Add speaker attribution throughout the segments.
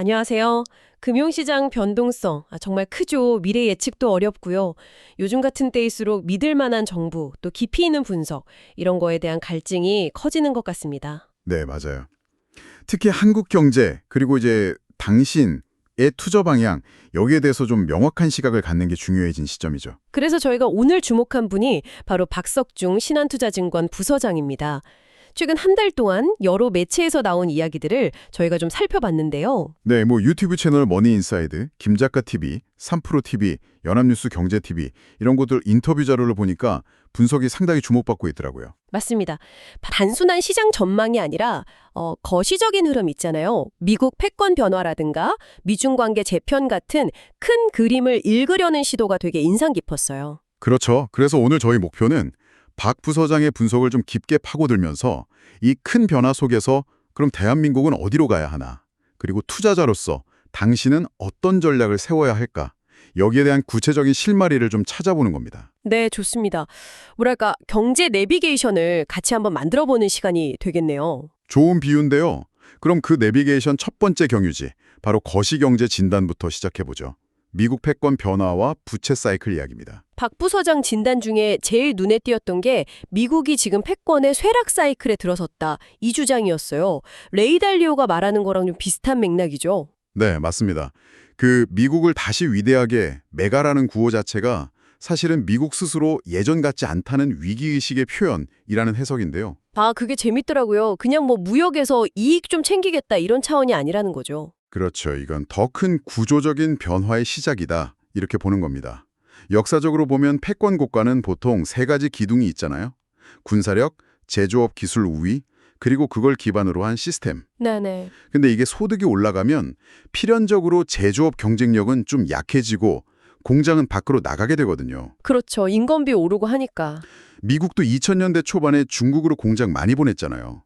Speaker 1: 안녕하세요. 금융시장 변동성 아, 정말 크죠. 미래 예측도 어렵고요. 요즘 같은 때일수록 믿을 만한 정부 또 깊이 있는 분석 이런 거에 대한 갈증이 커지는 것 같습니다.
Speaker 2: 네, 맞아요. 특히 한국 경제 그리고 이제 당신 의 투자 방향 여기에 대해서 좀 명확한 시각을 갖는 게 중요해진 시점이죠.
Speaker 1: 그래서 저희가 오늘 주목한 분이 바로 박석중 신한투자증권 부서장입니다. 최근 한 달 동안 여러 매체에서 나온 이야기들을 저희가 좀 살펴봤는데요.
Speaker 2: 네, 뭐 유튜브 채널 머니인사이드, 김작가 TV, 3프로 TV, 연합뉴스 경제 TV 이런 곳들 인터뷰 자료를 보니까 분석이 상당히 주목받고 있더라고요.
Speaker 1: 맞습니다. 단순한 시장 전망이 아니라 어, 거시적인 흐름 있잖아요. 미국 패권 변화라든가 미중 관계 재편 같은 큰 그림을 읽으려는 시도가 되게 인상 깊었어요.
Speaker 2: 그렇죠. 그래서 오늘 저희 목표는 박 부서장의 분석을 좀 깊게 파고들면서 이 큰 변화 속에서 그럼 대한민국은 어디로 가야 하나? 그리고 투자자로서 당신은 어떤 전략을 세워야 할까? 여기에 대한 구체적인 실마리를 좀 찾아보는 겁니다.
Speaker 1: 네, 좋습니다. 뭐랄까 경제 내비게이션을 같이 한번 만들어보는 시간이 되겠네요.
Speaker 2: 좋은 비유인데요. 그럼 그 내비게이션 첫 번째 경유지, 바로 거시경제 진단부터 시작해보죠. 미국 패권 변화와 부채 사이클 이야기입니다.
Speaker 1: 박 부서장 진단 중에 제일 눈에 띄었던 게 미국이 지금 패권의 쇠락 사이클에 들어섰다 이 주장이었어요. 레이 달리오가 말하는 거랑 좀 비슷한 맥락이죠.
Speaker 2: 네, 맞습니다. 그 미국을 다시 위대하게 메가라는 구호 자체가 사실은 미국 스스로 예전 같지 않다는 위기의식의 표현이라는 해석인데요.
Speaker 1: 아, 그게 재밌더라고요. 그냥 뭐 무역에서 이익 좀 챙기겠다 이런 차원이 아니라는 거죠.
Speaker 2: 그렇죠. 이건 더 큰 구조적인 변화의 시작이다. 이렇게 보는 겁니다. 역사적으로 보면 패권 국가는 보통 세 가지 기둥이 있잖아요. 군사력, 제조업 기술 우위, 그리고 그걸 기반으로 한 시스템.
Speaker 1: 네네.
Speaker 2: 근데 이게 소득이 올라가면 필연적으로 제조업 경쟁력은 좀 약해지고 공장은 밖으로 나가게 되거든요.
Speaker 1: 그렇죠. 인건비 오르고 하니까.
Speaker 2: 미국도 2000년대 초반에 중국으로 공장 많이 보냈잖아요.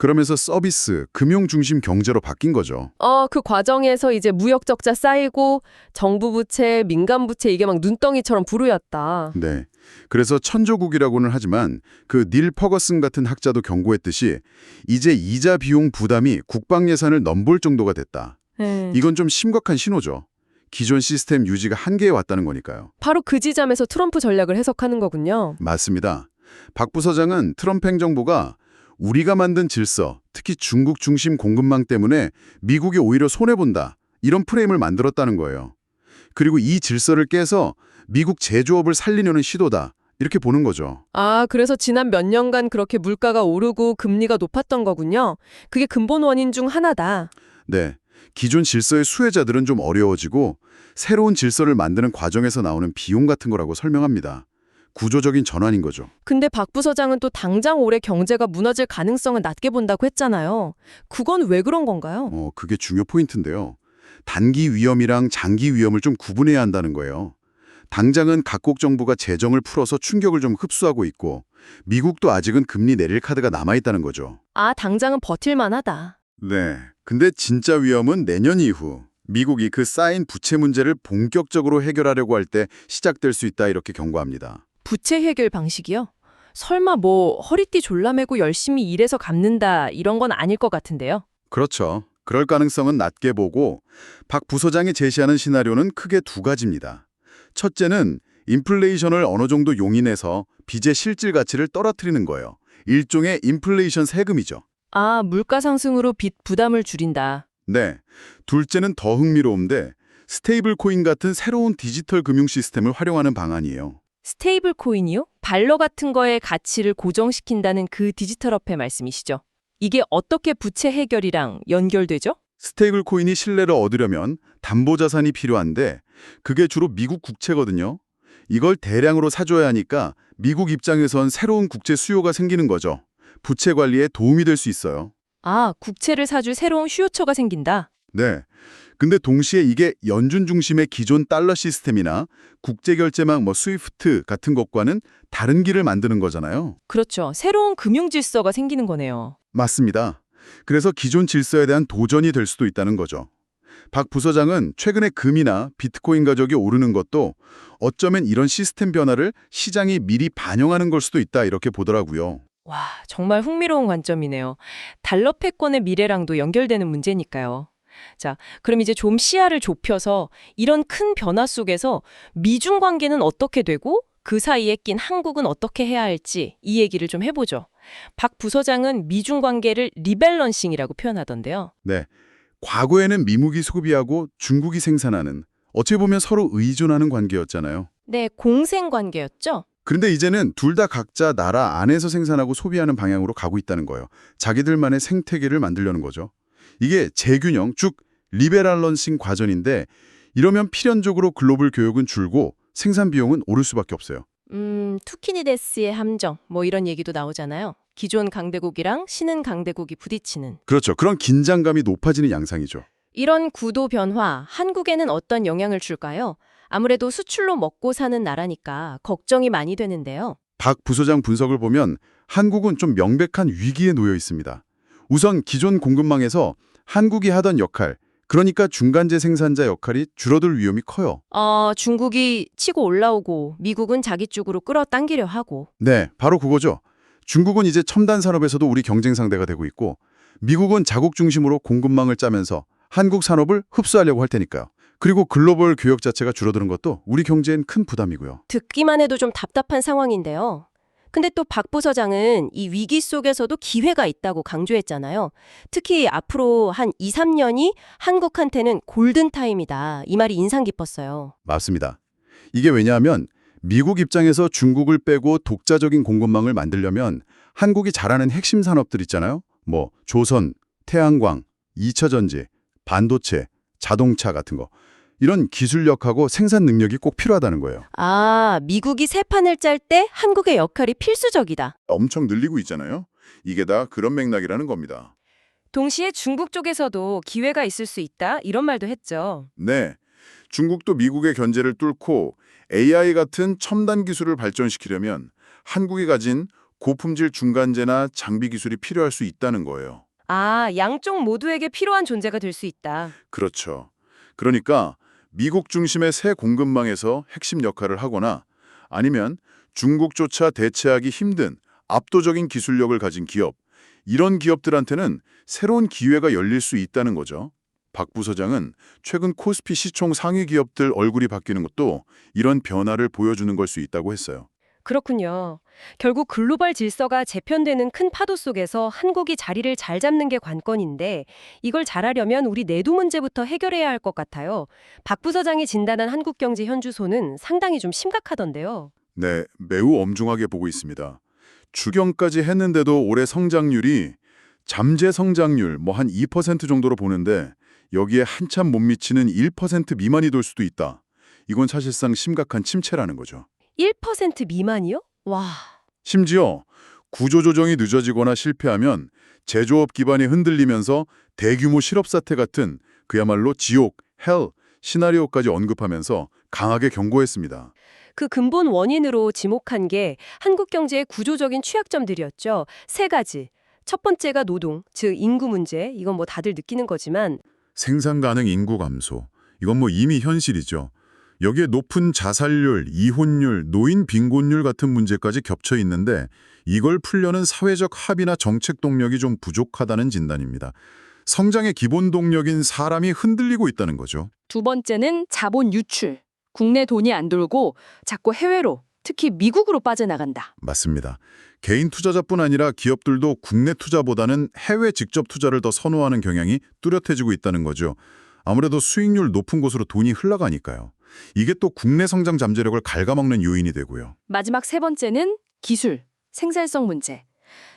Speaker 2: 그러면서 서비스, 금융 중심 경제로 바뀐 거죠.
Speaker 1: 어, 그 과정에서 이제 무역 적자 쌓이고 정부 부채, 민간 부채 이게 막 눈덩이처럼 부르였다.
Speaker 2: 네. 그래서 천조국이라고는 하지만 그 닐 퍼거슨 같은 학자도 경고했듯이 이제 이자 비용 부담이 국방 예산을 넘볼 정도가 됐다.
Speaker 1: 네.
Speaker 2: 이건 좀 심각한 신호죠. 기존 시스템 유지가 한계에 왔다는 거니까요.
Speaker 1: 바로 그 지점에서 트럼프 전략을 해석하는 거군요.
Speaker 2: 맞습니다. 박 부서장은 트럼프 행정부가 우리가 만든 질서, 특히 중국 중심 공급망 때문에 미국이 오히려 손해본다. 이런 프레임을 만들었다는 거예요. 그리고 이 질서를 깨서 미국 제조업을 살리려는 시도다. 이렇게 보는 거죠.
Speaker 1: 아, 그래서 지난 몇 년간 그렇게 물가가 오르고 금리가 높았던 거군요. 그게 근본 원인 중 하나다.
Speaker 2: 네. 기존 질서의 수혜자들은 좀 어려워지고 새로운 질서를 만드는 과정에서 나오는 비용 같은 거라고 설명합니다. 구조적인 전환인 거죠.
Speaker 1: 근데 박 부서장은 또 당장 올해 경제가 무너질 가능성을 낮게 본다고 했잖아요. 그건 왜 그런 건가요?
Speaker 2: 어, 그게 중요 포인트인데요. 단기 위험이랑 장기 위험을 좀 구분해야 한다는 거예요. 당장은 각국 정부가 재정을 풀어서 충격을 좀 흡수하고 있고 미국도 아직은 금리 내릴 카드가 남아있다는 거죠.
Speaker 1: 아, 당장은 버틸만 하다.
Speaker 2: 네. 근데 진짜 위험은 내년 이후 미국이 그 쌓인 부채 문제를 본격적으로 해결하려고 할 때 시작될 수 있다 이렇게 경고합니다.
Speaker 1: 부채 해결 방식이요? 설마 뭐 허리띠 졸라매고 열심히 일해서 갚는다 이런 건 아닐 것 같은데요.
Speaker 2: 그렇죠. 그럴 가능성은 낮게 보고 박 부서장이 제시하는 시나리오는 크게 두 가지입니다. 첫째는 인플레이션을 어느 정도 용인해서 빚의 실질 가치를 떨어뜨리는 거예요. 일종의 인플레이션 세금이죠.
Speaker 1: 아, 물가 상승으로 빚 부담을 줄인다.
Speaker 2: 네. 둘째는 더 흥미로운데 스테이블 코인 같은 새로운 디지털 금융 시스템을 활용하는 방안이에요.
Speaker 1: 스테이블 코인이요? 발러 같은 거의 가치를 고정시킨다는 그 디지털 화폐 말씀이시죠? 이게 어떻게 부채 해결이랑 연결되죠?
Speaker 2: 스테이블 코인이 신뢰를 얻으려면 담보 자산이 필요한데 그게 주로 미국 국채거든요. 이걸 대량으로 사줘야 하니까 미국 입장에선 새로운 국채 수요가 생기는 거죠. 부채 관리에 도움이 될 수 있어요.
Speaker 1: 아, 국채를 사줄 새로운 수요처가 생긴다.
Speaker 2: 네. 근데 동시에 이게 연준 중심의 기존 달러 시스템이나 국제결제망 뭐 스위프트 같은 것과는 다른 길을 만드는 거잖아요.
Speaker 1: 그렇죠. 새로운 금융 질서가 생기는 거네요.
Speaker 2: 맞습니다. 그래서 기존 질서에 대한 도전이 될 수도 있다는 거죠. 박 부서장은 최근에 금이나 비트코인 가격이 오르는 것도 어쩌면 이런 시스템 변화를 시장이 미리 반영하는 걸 수도 있다 이렇게 보더라고요.
Speaker 1: 와, 정말 흥미로운 관점이네요. 달러 패권의 미래랑도 연결되는 문제니까요.
Speaker 3: 자, 그럼 이제 좀 시야를 좁혀서 이런 큰 변화 속에서 미중 관계는 어떻게 되고 그 사이에 낀 한국은 어떻게 해야 할지 이 얘기를 좀 해보죠. 박 부서장은 미중 관계를 리밸런싱이라고 표현하던데요.
Speaker 2: 네. 과거에는 미국이 소비하고 중국이 생산하는 어찌 보면 서로 의존하는 관계였잖아요.
Speaker 3: 네, 공생 관계였죠.
Speaker 2: 그런데 이제는 둘 다 각자 나라 안에서 생산하고 소비하는 방향으로 가고 있다는 거예요. 자기들만의 생태계를 만들려는 거죠. 이게 재균형, 쭉 리베랄런싱 과정인데 이러면 필연적으로 글로벌 교역은 줄고 생산 비용은 오를 수밖에 없어요.
Speaker 3: 음, 투키니데스의 함정 뭐 이런 얘기도 나오잖아요. 기존 강대국이랑 신흥 강대국이 부딪히는
Speaker 2: 그렇죠. 그런 긴장감이 높아지는 양상이죠.
Speaker 3: 이런 구도 변화 한국에는 어떤 영향을 줄까요? 아무래도 수출로 먹고 사는 나라니까 걱정이 많이 되는데요.
Speaker 2: 박 부소장 분석을 보면 한국은 좀 명백한 위기에 놓여 있습니다. 우선 기존 공급망에서 한국이 하던 역할, 그러니까 중간재 생산자 역할이 줄어들 위험이 커요.
Speaker 3: 어, 중국이 치고 올라오고 미국은 자기 쪽으로 끌어당기려 하고
Speaker 2: 네, 바로 그거죠. 중국은 이제 첨단 산업에서도 우리 경쟁 상대가 되고 있고 미국은 자국 중심으로 공급망을 짜면서 한국 산업을 흡수하려고 할 테니까요. 그리고 글로벌 교역 자체가 줄어드는 것도 우리 경제엔 큰 부담이고요.
Speaker 3: 듣기만 해도 좀 답답한 상황인데요. 근데 또 박 부서장은 이 위기 속에서도 기회가 있다고 강조했잖아요. 특히 앞으로 한 2, 3년이 한국한테는 골든타임이다. 이 말이 인상 깊었어요.
Speaker 2: 맞습니다. 이게 왜냐하면 미국 입장에서 중국을 빼고 독자적인 공급망을 만들려면 한국이 잘하는 핵심 산업들 있잖아요. 뭐 조선, 태양광, 2차 전지, 반도체, 자동차 같은 거. 이런 기술력하고 생산 능력이 꼭 필요하다는 거예요.
Speaker 3: 아, 미국이 새 판을 짤 때 한국의 역할이 필수적이다.
Speaker 2: 엄청 늘리고 있잖아요. 이게 다 그런 맥락이라는 겁니다.
Speaker 3: 동시에 중국 쪽에서도 기회가 있을 수 있다. 이런 말도 했죠.
Speaker 2: 네. 중국도 미국의 견제를 뚫고 AI 같은 첨단 기술을 발전시키려면 한국이 가진 고품질 중간재나 장비 기술이 필요할 수 있다는 거예요.
Speaker 3: 아, 양쪽 모두에게 필요한 존재가 될 수 있다.
Speaker 2: 그렇죠. 그러니까 미국 중심의 새 공급망에서 핵심 역할을 하거나 아니면 중국조차 대체하기 힘든 압도적인 기술력을 가진 기업, 이런 기업들한테는 새로운 기회가 열릴 수 있다는 거죠. 박 부서장은 최근 코스피 시총 상위 기업들 얼굴이 바뀌는 것도 이런 변화를 보여주는 걸 수 있다고 했어요.
Speaker 1: 그렇군요. 결국 글로벌 질서가 재편되는 큰 파도 속에서 한국이 자리를 잘 잡는 게 관건인데 이걸 잘하려면 우리 내도 문제부터 해결해야 할 것 같아요. 박 부서장이 진단한 한국 경제 현주소는 상당히 좀 심각하던데요.
Speaker 2: 네, 매우 엄중하게 보고 있습니다. 추경까지 했는데도 올해 성장률이 잠재 성장률 뭐 한 2% 정도로 보는데 여기에 한참 못 미치는 1% 미만이 될 수도 있다. 이건 사실상 심각한 침체라는 거죠.
Speaker 1: 1% 미만이요? 와.
Speaker 2: 심지어 구조조정이 늦어지거나 실패하면 제조업 기반이 흔들리면서 대규모 실업 사태 같은 그야말로 지옥, 헬, 시나리오까지 언급하면서 강하게 경고했습니다.
Speaker 1: 그 근본 원인으로 지목한 게 한국 경제의 구조적인 취약점들이었죠. 세 가지. 첫 번째가 노동, 즉 인구 문제. 이건 뭐 다들 느끼는 거지만
Speaker 2: 생산 가능 인구 감소. 이건 뭐 이미 현실이죠. 여기에 높은 자살률, 이혼율, 노인 빈곤율 같은 문제까지 겹쳐 있는데 이걸 풀려는 사회적 합의나 정책 동력이 좀 부족하다는 진단입니다. 성장의 기본 동력인 사람이 흔들리고 있다는 거죠.
Speaker 4: 두 번째는 자본 유출. 국내 돈이 안 돌고 자꾸 해외로, 특히 미국으로 빠져나간다.
Speaker 2: 맞습니다. 개인 투자자뿐 아니라 기업들도 국내 투자보다는 해외 직접 투자를 더 선호하는 경향이 뚜렷해지고 있다는 거죠. 아무래도 수익률 높은 곳으로 돈이 흘러가니까요. 이게 또 국내 성장 잠재력을 갉아먹는 요인이 되고요.
Speaker 4: 마지막 세 번째는 기술, 생산성 문제.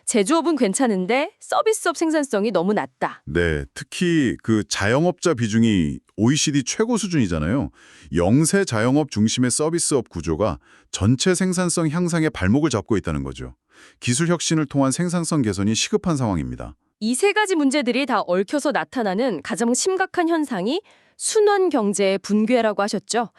Speaker 4: 제조업은 괜찮은데 서비스업 생산성이 너무 낮다.
Speaker 2: 네, 특히 그 자영업자 비중이 OECD 최고 수준이잖아요. 영세 자영업 중심의 서비스업 구조가 전체 생산성 향상에 발목을 잡고 있다는 거죠. 기술 혁신을 통한 생산성 개선이 시급한 상황입니다.
Speaker 4: 이 세 가지 문제들이 다 얽혀서 나타나는 가장 심각한 현상이 순환 경제의 붕괴라고 하셨죠.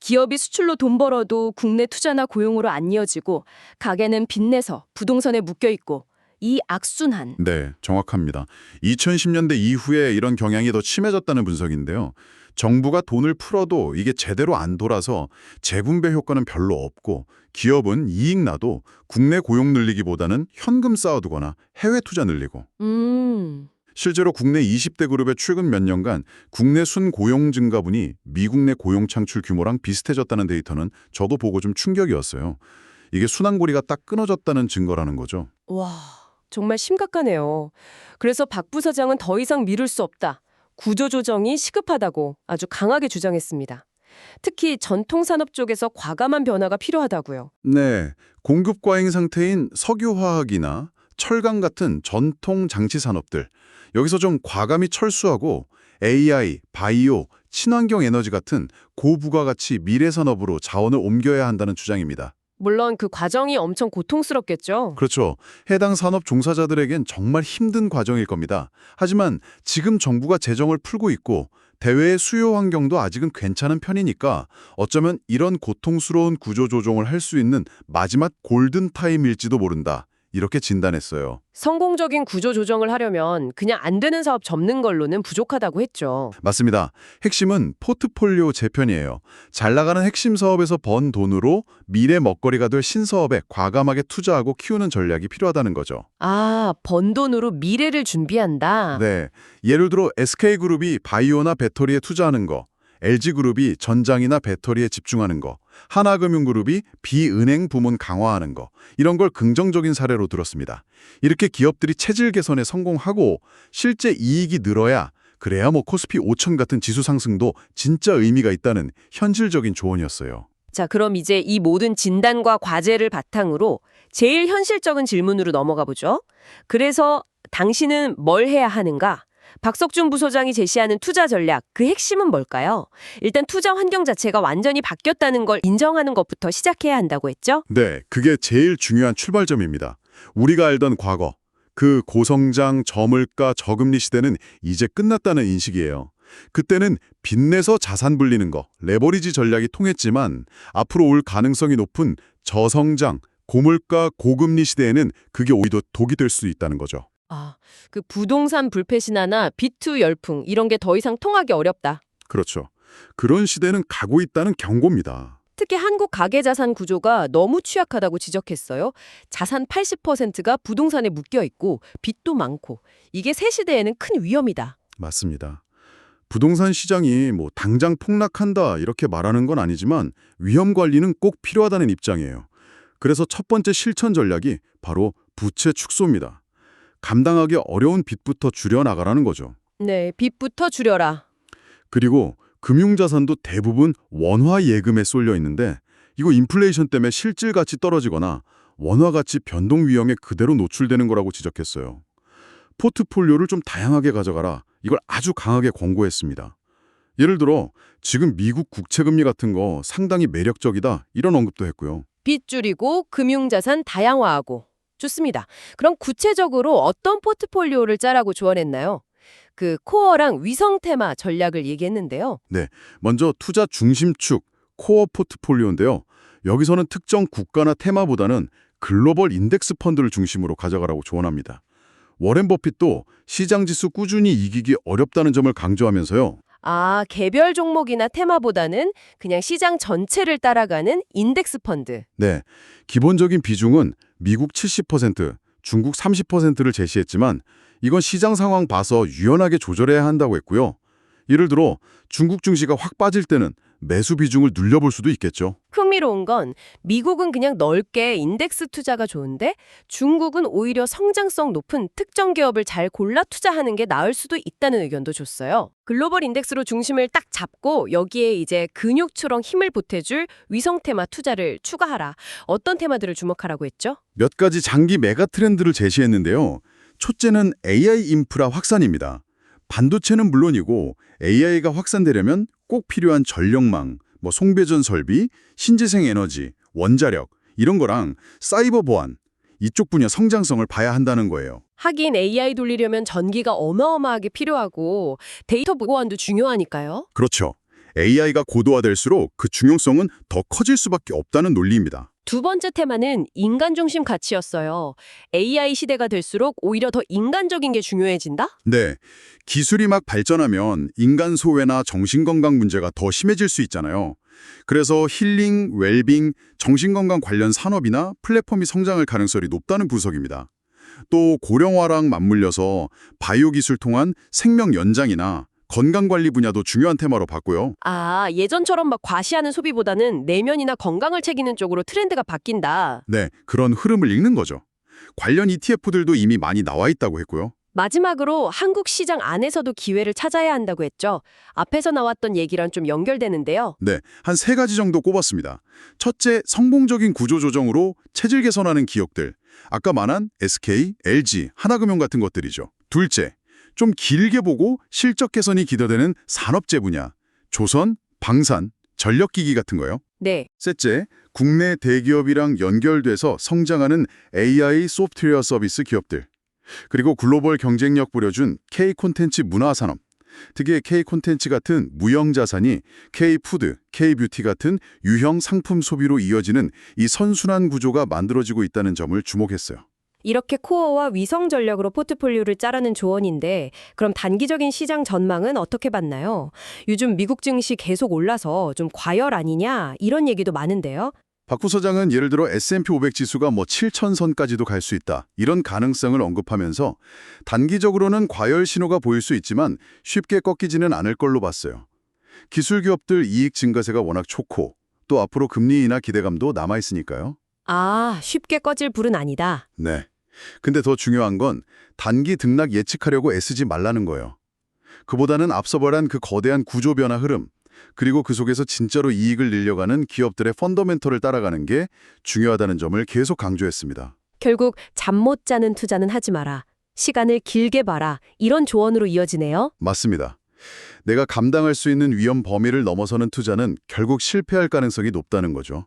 Speaker 4: 기업이 수출로 돈 벌어도 국내 투자나 고용으로 안 이어지고 가게는 빚내서 부동산에 묶여 있고 이 악순환.
Speaker 2: 네, 정확합니다. 2010년대 이후에 이런 경향이 더 심해졌다는 분석인데요. 정부가 돈을 풀어도 이게 제대로 안 돌아서 재분배 효과는 별로 없고 기업은 이익 나도 국내 고용 늘리기보다는 현금 쌓아두거나 해외 투자 늘리고
Speaker 4: 음.
Speaker 2: 실제로 국내 20대 그룹의 최근 몇 년간 국내 순고용 증가분이 미국 내 고용 창출 규모랑 비슷해졌다는 데이터는 저도 보고 좀 충격이었어요. 이게 순환고리가 딱 끊어졌다는 증거라는 거죠.
Speaker 1: 와, 정말 심각하네요. 그래서 박 부사장은 더 이상 미룰 수 없다. 구조조정이 시급하다고 아주 강하게 주장했습니다. 특히 전통산업 쪽에서 과감한 변화가 필요하다고요.
Speaker 2: 네, 공급 과잉 상태인 석유화학이나 철강 같은 전통 장치 산업들 여기서 좀 과감히 철수하고 AI, 바이오, 친환경 에너지 같은 고부가가치 미래 산업으로 자원을 옮겨야 한다는 주장입니다.
Speaker 1: 물론 그 과정이 엄청 고통스럽겠죠.
Speaker 2: 그렇죠. 해당 산업 종사자들에겐 정말 힘든 과정일 겁니다. 하지만 지금 정부가 재정을 풀고 있고 대외의 수요 환경도 아직은 괜찮은 편이니까 어쩌면 이런 고통스러운 구조 조정을 할 수 있는 마지막 골든 타임일지도 모른다. 이렇게 진단했어요.
Speaker 1: 성공적인 구조 조정을 하려면 그냥 안 되는 사업 접는 걸로는 부족하다고 했죠.
Speaker 2: 맞습니다. 핵심은 포트폴리오 재편이에요. 잘 나가는 핵심 사업에서 번 돈으로 미래 먹거리가 될 신사업에 과감하게 투자하고 키우는 전략이 필요하다는 거죠.
Speaker 1: 아, 번 돈으로 미래를 준비한다.
Speaker 2: 네. 예를 들어 SK그룹이 바이오나 배터리에 투자하는 거, LG그룹이 전장이나 배터리에 집중하는 거, 하나금융그룹이 비은행 부문 강화하는 거, 이런 걸 긍정적인 사례로 들었습니다. 이렇게 기업들이 체질 개선에 성공하고 실제 이익이 늘어야 그래야 뭐 코스피 5천 같은 지수 상승도 진짜 의미가 있다는 현실적인 조언이었어요.
Speaker 1: 자, 그럼 이제 이 모든 진단과 과제를 바탕으로 제일 현실적인 질문으로 넘어가 보죠. 그래서 당신은 뭘 해야 하는가? 박석준 부소장이 제시하는 투자 전략, 그 핵심은 뭘까요? 일단 투자 환경 자체가 완전히 바뀌었다는 걸 인정하는 것부터 시작해야 한다고 했죠?
Speaker 2: 네, 그게 제일 중요한 출발점입니다. 우리가 알던 과거, 그 고성장, 저물가, 저금리 시대는 이제 끝났다는 인식이에요. 그때는 빚내서 자산 불리는 거, 레버리지 전략이 통했지만 앞으로 올 가능성이 높은 저성장, 고물가, 고금리 시대에는 그게 오히려 독이 될 수 있다는 거죠.
Speaker 1: 아, 그 부동산 불패 신화나 비투 열풍 이런 게 더 이상 통하기 어렵다.
Speaker 2: 그렇죠. 그런 시대는 가고 있다는 경고입니다.
Speaker 1: 특히 한국 가계자산 구조가 너무 취약하다고 지적했어요. 자산 80%가 부동산에 묶여 있고 빚도 많고 이게 새 시대에는 큰 위험이다.
Speaker 2: 맞습니다. 부동산 시장이 뭐 당장 폭락한다 이렇게 말하는 건 아니지만 위험 관리는 꼭 필요하다는 입장이에요. 그래서 첫 번째 실천 전략이 바로 부채 축소입니다. 감당하기 어려운 빚부터 줄여나가라는 거죠.
Speaker 1: 네, 빚부터 줄여라.
Speaker 2: 그리고 금융자산도 대부분 원화 예금에 쏠려 있는데 이거 인플레이션 때문에 실질 가치 떨어지거나 원화 가치 변동 위험에 그대로 노출되는 거라고 지적했어요. 포트폴리오를 좀 다양하게 가져가라. 이걸 아주 강하게 권고했습니다. 예를 들어 지금 미국 국채금리 같은 거 상당히 매력적이다 이런 언급도 했고요.
Speaker 1: 빚 줄이고 금융자산 다양화하고. 좋습니다. 그럼 구체적으로 어떤 포트폴리오를 짜라고 조언했나요? 그 코어랑 위성 테마 전략을 얘기했는데요.
Speaker 2: 먼저 투자 중심축 코어 포트폴리오인데요. 여기서는 특정 국가나 테마보다는 글로벌 인덱스 펀드를 중심으로 가져가라고 조언합니다. 워렌 버핏도 시장 지수 꾸준히 이기기 어렵다는 점을 강조하면서요.
Speaker 1: 아, 개별 종목이나 테마보다는 그냥 시장 전체를 따라가는 인덱스 펀드.
Speaker 2: 네, 기본적인 비중은 미국 70%, 중국 30%를 제시했지만 이건 시장 상황 봐서 유연하게 조절해야 한다고 했고요. 예를 들어 중국 증시가 확 빠질 때는 매수 비중을 늘려볼 수도 있겠죠.
Speaker 1: 흥미로운 건 미국은 그냥 넓게 인덱스 투자가 좋은데 중국은 오히려 성장성 높은 특정 기업을 잘 골라 투자하는 게 나을 수도 있다는 의견도 줬어요. 글로벌 인덱스로 중심을 딱 잡고 여기에 이제 근육처럼 힘을 보태줄 위성 테마 투자를 추가하라. 어떤 테마들을 주목하라고 했죠?
Speaker 2: 몇 가지 장기 메가 트렌드를 제시했는데요. 첫째는 AI 인프라 확산입니다. 반도체는 물론이고 AI가 확산되려면 꼭 필요한 전력망, 뭐 송배전 설비, 신재생 에너지, 원자력 이런 거랑 사이버 보안 이쪽 분야 성장성을 봐야 한다는 거예요.
Speaker 1: 하긴 AI 돌리려면 전기가 어마어마하게 필요하고 데이터 보안도 중요하니까요.
Speaker 2: 그렇죠. AI가 고도화될수록 그 중요성은 더 커질 수밖에 없다는 논리입니다.
Speaker 1: 두 번째 테마는 인간 중심 가치였어요. AI 시대가 될수록 오히려 더 인간적인 게 중요해진다?
Speaker 2: 네, 기술이 막 발전하면 인간 소외나 정신건강 문제가 더 심해질 수 있잖아요. 그래서 힐링, 웰빙, 정신건강 관련 산업이나 플랫폼이 성장할 가능성이 높다는 분석입니다. 또 고령화랑 맞물려서 바이오 기술 통한 생명 연장이나 건강 관리 분야도 중요한 테마로 봤고요.
Speaker 1: 아, 예전처럼 막 과시하는 소비보다는 내면이나 건강을 챙기는 쪽으로 트렌드가 바뀐다.
Speaker 2: 네, 그런 흐름을 읽는 거죠. 관련 ETF들도 이미 많이 나와 있다고 했고요.
Speaker 1: 마지막으로 한국 시장 안에서도 기회를 찾아야 한다고 했죠. 앞에서 나왔던 얘기랑 좀 연결되는데요.
Speaker 2: 네, 한 세 가지 정도 꼽았습니다. 첫째, 성공적인 구조 조정으로 체질 개선하는 기업들. 아까 말한 SK, LG, 하나금융 같은 것들이죠. 둘째, 좀 길게 보고 실적 개선이 기대되는 산업재 분야. 조선, 방산, 전력기기 같은 거요.
Speaker 1: 네.
Speaker 2: 셋째, 국내 대기업이랑 연결돼서 성장하는 AI 소프트웨어 서비스 기업들. 그리고 글로벌 경쟁력 부려준 K 콘텐츠 문화산업. 특히 K 콘텐츠 같은 무형 자산이 K 푸드, K 뷰티 같은 유형 상품 소비로 이어지는 이 선순환 구조가 만들어지고 있다는 점을 주목했어요.
Speaker 1: 이렇게 코어와 위성 전략으로 포트폴리오를 짜라는 조언인데 그럼 단기적인 시장 전망은 어떻게 봤나요? 요즘 미국 증시 계속 올라서 좀 과열 아니냐 이런 얘기도 많은데요.
Speaker 2: 박 부서장은 예를 들어 S&P 500 지수가 뭐 7천선까지도 갈 수 있다. 이런 가능성을 언급하면서 단기적으로는 과열 신호가 보일 수 있지만 쉽게 꺾이지는 않을 걸로 봤어요. 기술 기업들 이익 증가세가 워낙 좋고 또 앞으로 금리 인하 기대감도 남아 있으니까요.
Speaker 1: 아, 쉽게 꺼질 불은 아니다.
Speaker 2: 네. 근데 더 중요한 건 단기 등락 예측하려고 애쓰지 말라는 거예요. 그보다는 앞서 말한 그 거대한 구조 변화 흐름, 그리고 그 속에서 진짜로 이익을 늘려가는 기업들의 펀더멘털을 따라가는 게 중요하다는 점을 계속 강조했습니다.
Speaker 1: 결국 잠 못 자는 투자는 하지 마라. 시간을 길게 봐라. 이런 조언으로 이어지네요.
Speaker 2: 맞습니다. 내가 감당할 수 있는 위험 범위를 넘어서는 투자는 결국 실패할 가능성이 높다는 거죠.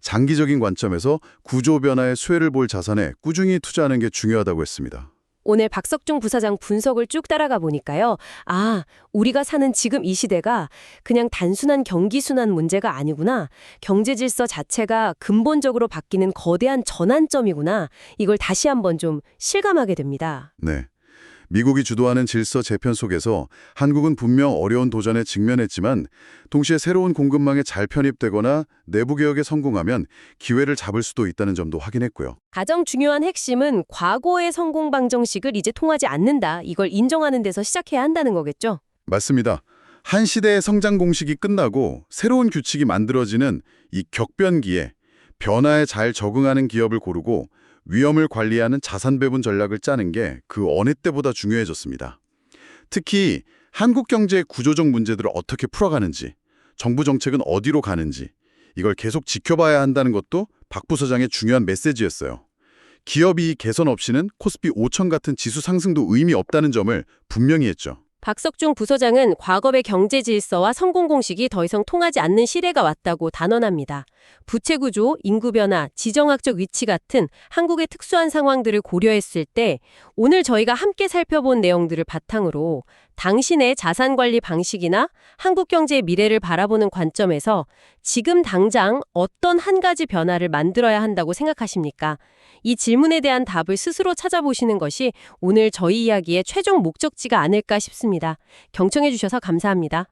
Speaker 2: 장기적인 관점에서 구조 변화의 수혜를 볼 자산에 꾸준히 투자하는 게 중요하다고 했습니다.
Speaker 1: 오늘 박석중 부사장 분석을 쭉 따라가 보니까요. 아, 우리가 사는 지금 이 시대가 그냥 단순한 경기순환 문제가 아니구나. 경제 질서 자체가 근본적으로 바뀌는 거대한 전환점이구나. 이걸 다시 한번 좀 실감하게 됩니다.
Speaker 2: 네. 미국이 주도하는 질서 재편 속에서 한국은 분명 어려운 도전에 직면했지만 동시에 새로운 공급망에 잘 편입되거나 내부 개혁에 성공하면 기회를 잡을 수도 있다는 점도 확인했고요.
Speaker 1: 가장 중요한 핵심은 과거의 성공 방정식을 이제 통하지 않는다. 이걸 인정하는 데서 시작해야 한다는 거겠죠.
Speaker 2: 맞습니다. 한 시대의 성장 공식이 끝나고 새로운 규칙이 만들어지는 이 격변기에 변화에 잘 적응하는 기업을 고르고 위험을 관리하는 자산 배분 전략을 짜는 게 그 어느 때보다 중요해졌습니다. 특히 한국 경제의 구조적 문제들을 어떻게 풀어가는지, 정부 정책은 어디로 가는지 이걸 계속 지켜봐야 한다는 것도 박 부서장의 중요한 메시지였어요. 기업이 개선 없이는 코스피 5천 같은 지수 상승도 의미 없다는 점을 분명히 했죠.
Speaker 1: 박석중 부서장은 과거의 경제 질서와 성공 공식이 더 이상 통하지 않는 시대가 왔다고 단언합니다. 부채 구조, 인구 변화, 지정학적 위치 같은 한국의 특수한 상황들을 고려했을 때 오늘 저희가 함께 살펴본 내용들을 바탕으로 당신의 자산 관리 방식이나 한국 경제의 미래를 바라보는 관점에서 지금 당장 어떤 한 가지 변화를 만들어야 한다고 생각하십니까? 이 질문에 대한 답을 스스로 찾아보시는 것이 오늘 저희 이야기의 최종 목적지가 아닐까 싶습니다. 경청해 주셔서 감사합니다.